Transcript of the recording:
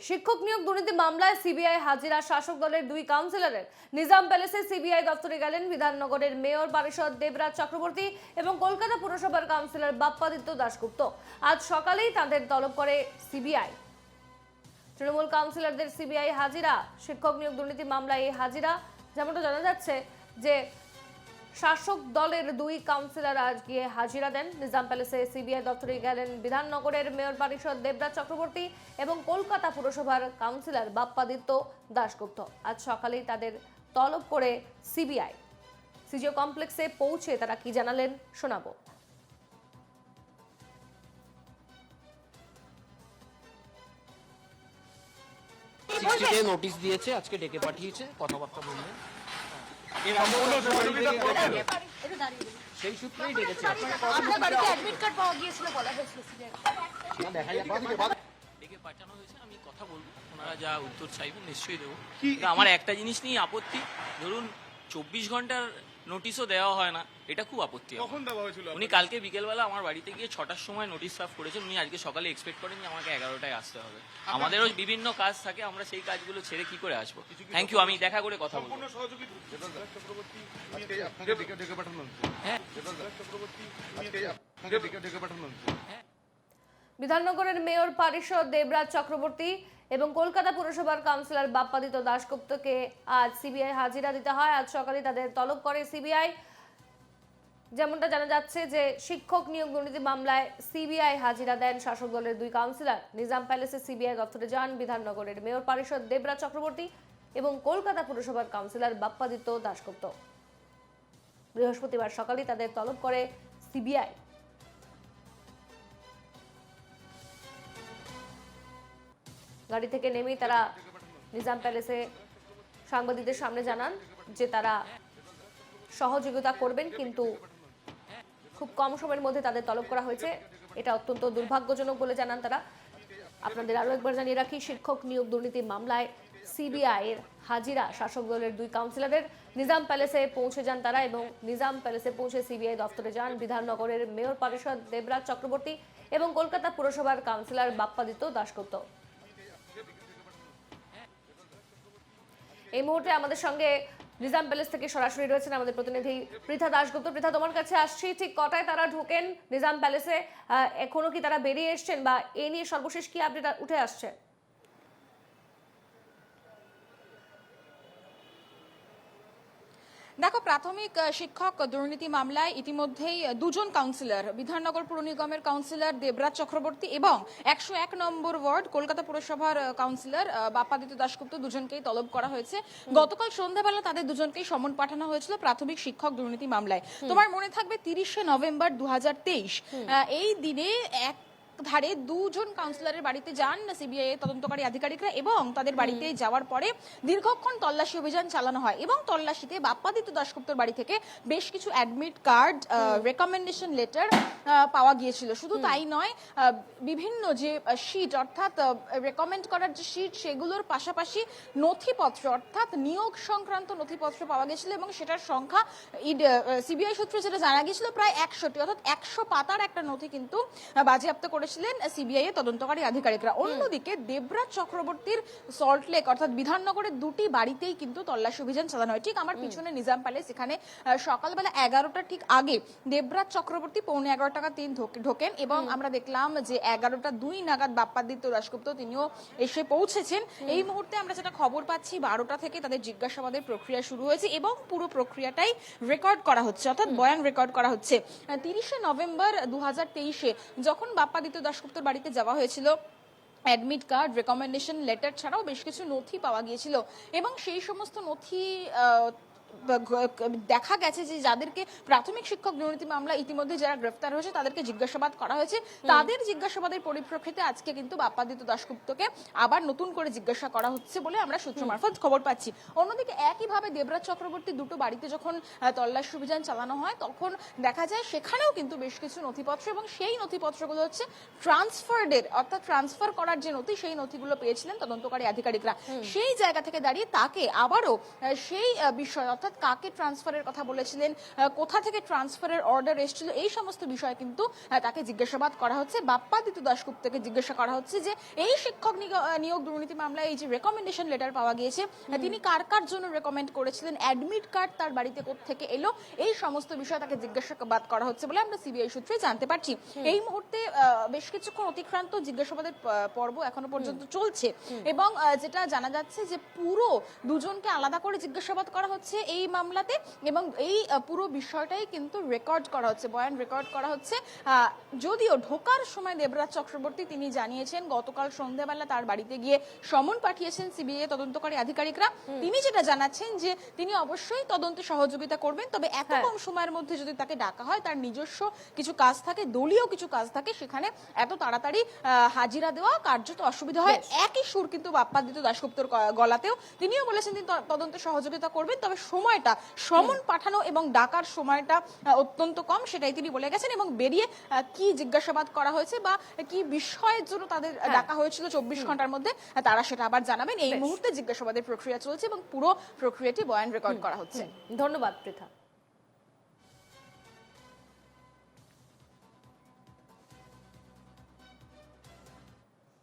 শিক্ষক নিয়োগ দুর্নীতি মামলায় সিবিআই হাজিরা শাসক দলের দুই কাউন্সিলরের। নিজাম প্যালেসে সিবিআই দপ্তরে গেলেন বিধাননগরের মেয়র পারিষদ দেবরাজ চক্রবর্তী এবং কলকাতা পুরসভার কাউন্সিলর বাপ্পাদিত্য দাশগুপ্ত। আজ সকালেই তাদের তলব করে সিবিআই। তৃণমূল কাউন্সিলরদের সিবিআই হাজিরা, শিক্ষক নিয়োগ দুর্নীতি মামলায় এই হাজিরা, যেমনটা জানা যাচ্ছে যে শাসক দলের দুই কাউন্সিলর আজ গিয়ে হাজিরা দেন। নিজাম প্যালেসে সিবিআই দপ্তরে গেলেন বিধাননগরের মেয়র পরিষদ দেবরাজ চক্রবর্তী এবং কলকাতা পুরসভার কাউন্সিলর বাপ্পাদিত্য দাশগুপ্ত। আজ সকালেই তাদের তলব করে সিবিআই। সিজিও কমপ্লেক্সে পৌঁছে তারা কি জানালেন শোনাবো। নোটিশ দিয়েছে, আজকে ডেকে পাঠিয়েছে, কথাবার্তা বলবেন সেই সূত্রেই ডেকেছে আপনার বাড়িতে অ্যাডমিট কার্ড পাওয়া গিয়েছিল বলা হয়েছিল দেখা যাক ডেকে পাঠানো হয়েছে আমি কথা বলব। ওনারা যা উত্তর চাইবেন নিশ্চয়ই দেবো। আমার একটা জিনিস নিয়ে আপত্তি। ধরুন চব্বিশ ঘণ্টার নোটিশও দেওয়া হয় না। এটা খুব আপত্তি। কখন দেওয়া হয়েছিল উনি কালকে বিকেলবেলা আমার বাড়িতে গিয়ে ছটার সময় নোটিশ সাফ করেছেন। উনি আজকে সকালে এক্সপেক্ট করেন যে আমাকে এগারোটায় আসতে হবে। আমাদেরও বিভিন্ন কাজ থাকে আমরা সেই কাজগুলো ছেড়ে কি করে আসব? থ্যাংক ইউ আমি দেখা করে কথা বলব। সম্পূর্ণ সহযোগিতা দেবরাজ চক্রবর্তী আজকে আপনাকে ডেকে ডেকে পাঠানো হ্যাঁ। বিধাননগরের মেয়র পারিষদ দেবরাজ চক্রবর্তী এবং কলকাতা পুরসভার কাউন্সিলর বাপ্পাদিত্য দাশগুপ্তকে আজ সিবিআই হাজিরা দিতে হয়। আজ সকালে তাদের তলব করে সিবিআই। যেমনটা জানা যাচ্ছে যে শিক্ষক নিয়োগ দুর্নীতি মামলায় সিবিআই হাজিরা দেন শাসক দলের দুই কাউন্সিলর। নিজাম প্যালেসে সিবিআই দপ্তরে যান বিধাননগরের মেয়র পারিষদ দেবরাজ চক্রবর্তী এবং কলকাতা পুরসভার কাউন্সিলর বাপ্পাদিত্য দাশগুপ্ত। বৃহস্পতিবার সকালেই তাদের তলব করে সিবিআই। গাড়ি থেকে নেমেই তারা নিজাম প্যালেসে সাংবাদিকদের সামনে জানান যে তারা সহযোগিতা করবেন, কিন্তু খুব কম সময়ের মধ্যে তাদের তলব করা হয়েছে। এটা অত্যন্ত দুর্ভাগ্যজনক বলে জানান তারা। আপনাদের আরও একবার জানিয়ে রাখি, শিক্ষক নিয়োগ দুর্নীতি মামলায় সিবিআই এর হাজিরা শাসক দলের দুই কাউন্সিলরের। নিজাম প্যালেসে পৌঁছে যান তারা এবং নিজাম প্যালেসে পৌঁছে সিবিআই দপ্তরে যান। বিধাননগরের মেয়র পরিষদ দেবরাজ চক্রবর্তী এবং কলকাতা পুরসভার কাউন্সিলর বাপ্পাদিত্য দাশগুপ্ত। এই মুহূর্তে আমাদের সঙ্গে নিজাম প্যালেস থেকে সরাসরি রয়েছেন আমাদের প্রতিনিধি পৃথা দাশগুপ্ত। পৃথা, তোমার কাছে আসছি, ঠিক কটায় তারা ঢোকেন নিজাম প্যালেসে? এখনও কি তারা বেরিয়ে এসছেন বা এ নিয়ে সর্বশেষ কি আপডেট উঠে আসছে? দেখো প্রাথমিক শিক্ষক দুর্নীতি মামলায় ইতিমধ্যেই দুজন কাউন্সিলর বিধাননগর পুর নিগমের কাউন্সিলর দেবরাজ চক্রবর্তী এবং একশো এক নম্বর ওয়ার্ড কলকাতা পুরসভার কাউন্সিলর বাপ্পাদিত্য দাশগুপ্ত দুজনকেই তলব করা হয়েছে। গতকাল সন্ধ্যাবেলা তাদের দুজনকেই সমন পাঠানো হয়েছিল প্রাথমিক শিক্ষক দুর্নীতি মামলায়। তোমার মনে থাকবে তিরিশে নভেম্বর দু হাজার তেইশ এই দিনে এক ধারে দুজন কাউন্সিলরের বাড়িতে যান সিবিআই তদন্তকারী আধিকারিকরা এবং তাদের বাড়িতে যাওয়ার পরে দীর্ঘক্ষণ তল্লাশি অভিযান চালানো হয় এবং তল্লাশিতে বাপ্পাদিত্য দাশগুপ্তর বাড়ি থেকে বেশ কিছু অ্যাডমিট কার্ড রেকমেন্ডেশন লেটার পাওয়া গিয়েছিল। শুধু তাই নয় বিভিন্ন যে শিট অর্থাৎ রেকমেন্ড করার যে শিট সেগুলোর পাশাপাশি নথিপত্র অর্থাৎ নিয়োগ সংক্রান্ত নথিপত্র পাওয়া গেছিল এবং সেটার সংখ্যা সিবিআই সূত্রে যেটা জানা গিয়েছিল প্রায় একশোটি অর্থাৎ একশো পাতার একটা নথি কিন্তু বাজেয়াপ্ত বাজেয়াপ্ত করেছিলেন সিবিআই এর তদন্তকারী আধিকারিকরা। অন্যদিকে দেবরাজ চক্রবর্তীর সল্টলেক অর্থাৎ বিধাননগরের দুটি বাড়িতেই কিন্তু তল্লাশি অভিযান চালানো হয়। ঠিক আমার পিছনে নিজাম প্যালেস এখানে সকালবেলা এগারোটা ঠিক আগে দেবরাজ চক্রবর্তী পৌনে এগারো টাকা তিন ঢোকেন এবং আমরা দেখলাম যে এগারোটা দুই নাগাদ বাপ্পাদিত্য দাশগুপ্ত তিনিও এসে পৌঁছেছেন। এই মুহূর্তে আমরা যেটা খবর পাচ্ছি বারোটা থেকে তাদের জিজ্ঞাসাবাদের প্রক্রিয়া শুরু হয়েছে এবং পুরো প্রক্রিয়াটাই রেকর্ড করা হচ্ছে অর্থাৎ বয়ান রেকর্ড করা হচ্ছে। তিরিশে নভেম্বর দু হাজার তেইশে যখন বাপ্পাদিত্য দাশগুপ্তর বাড়িতে যাওয়া হয়েছিল। অ্যাডমিট কার্ড রেকমেন্ডেশন লেটার ছাড়াও বেশ কিছু নথি পাওয়া গিয়েছিল। এবং সেই সমস্ত নথি দেখা গেছে যে যাদেরকে প্রাথমিক শিক্ষক দুর্নীতি মামলা ইতিমধ্যে যারা গ্রেফতার হয়েছে তাদেরকে জিজ্ঞাসাবাদ করা হয়েছে। তাদের জিজ্ঞাসাবাদের পরিপ্রেক্ষিতে আজকে কিন্তু বাপ্পাদিত্য দাশগুপ্তকে আবার নতুন করে জিজ্ঞাসা করা হচ্ছে বলে আমরা সূত্র মারফত খবর পাচ্ছি। অন্যদিকে একইভাবে দেবরাজ চক্রবর্তী দুটো বাড়িতে যখন তল্লাশি অভিযান চালানো হয় তখন দেখা যায় সেখানেও কিন্তু বেশ কিছু নথিপত্র এবং সেই নথিপত্রগুলো হচ্ছে ট্রান্সফার্ডের অর্থাৎ ট্রান্সফার করার যে নথি সেই নথিগুলো পেয়েছিলেন তদন্তকারী আধিকারিকরা। সেই জায়গা থেকে দাঁড়িয়ে তাকে আবারও সেই বিষয় অর্থাৎ কাকে ট্রান্সফারের কথা বলেছিলেন কোথা থেকে ট্রান্সফারের অর্ডার এসেছিল এই সমস্ত বিষয়ে কিন্তু তাকে জিজ্ঞাসাবাদ করা হচ্ছে। বাপ্পাদিত্য দাশগুপ্তকে জিজ্ঞাসা করা হচ্ছে যে এই শিক্ষক নিয়োগ দুর্নীতি মামলায় এই যে রেকমেন্ডেশন লেটার পাওয়া গিয়েছে তিনি কার কার জন্য রেকমেন্ড করেছিলেন? অ্যাডমিট কার্ড তার বাড়িতে থেকে এলো? এই সমস্ত বিষয়ে তাকে জিজ্ঞাসাবাদ করা হচ্ছে বলে আমরা সিবিআই সূত্রে জানতে পারছি। এই মুহূর্তে বেশ কিছুক্ষণ অতিক্রান্ত জিজ্ঞাসাবাদের পর্ব এখনও পর্যন্ত চলছে এবং যেটা জানা যাচ্ছে যে পুরো দুজনকে আলাদা করে জিজ্ঞাসাবাদ করা হচ্ছে। এই মামলাতে এবং এই পুরো বিষয়টাই কিন্তু রেকর্ড করা হচ্ছে বয়ান রেকর্ড করা হচ্ছে। যদিও ঢোকার সময় দেবরাজ চক্রবর্তী তিনি জানিয়েছেন গতকাল সন্ধ্যাবেলা তার বাড়িতে গিয়ে সমন পাঠিয়েছেন সিবিআই তদন্তকারী আধিকারিকরা। তিনি যেটা জানাচ্ছেন যে তিনি অবশ্যই তদন্তে সহযোগিতা করবেন তবে এত হ্যাঁ। কম সময়ের মধ্যে যদি তাকে ডাকা হয় তার নিজস্ব কিছু কাজ থাকে দলীয় কিছু কাজ থাকে সেখানে এত তাড়াতাড়ি হাজিরা দেওয়া কার্যত অসুবিধা হয়। একই সুর কিন্তু বাপ্পাদিত্য দাশগুপ্তর গলাতেও তিনিও বলেছেন তিনি তদন্তে সহযোগিতা করবেন তবে সময়টা সমন পাঠানো এবং ডাকার সময়টা অত্যন্ত কম সেটাই তিনি বলে গেছেন এবং বেরিয়ে কি জিজ্ঞাসাবাদ করা হয়েছে বা কি বিষয়ের জন্য তাদের ডাকা হয়েছিল চব্বিশ ঘণ্টার মধ্যে তারা সেটা আবার জানাবেন। এই মুহূর্তে জিজ্ঞাসাবাদের প্রক্রিয়া চলছে এবং পুরো প্রক্রিয়াটি বয়ান রেকর্ড করা হচ্ছে। ধন্যবাদ পৃথা।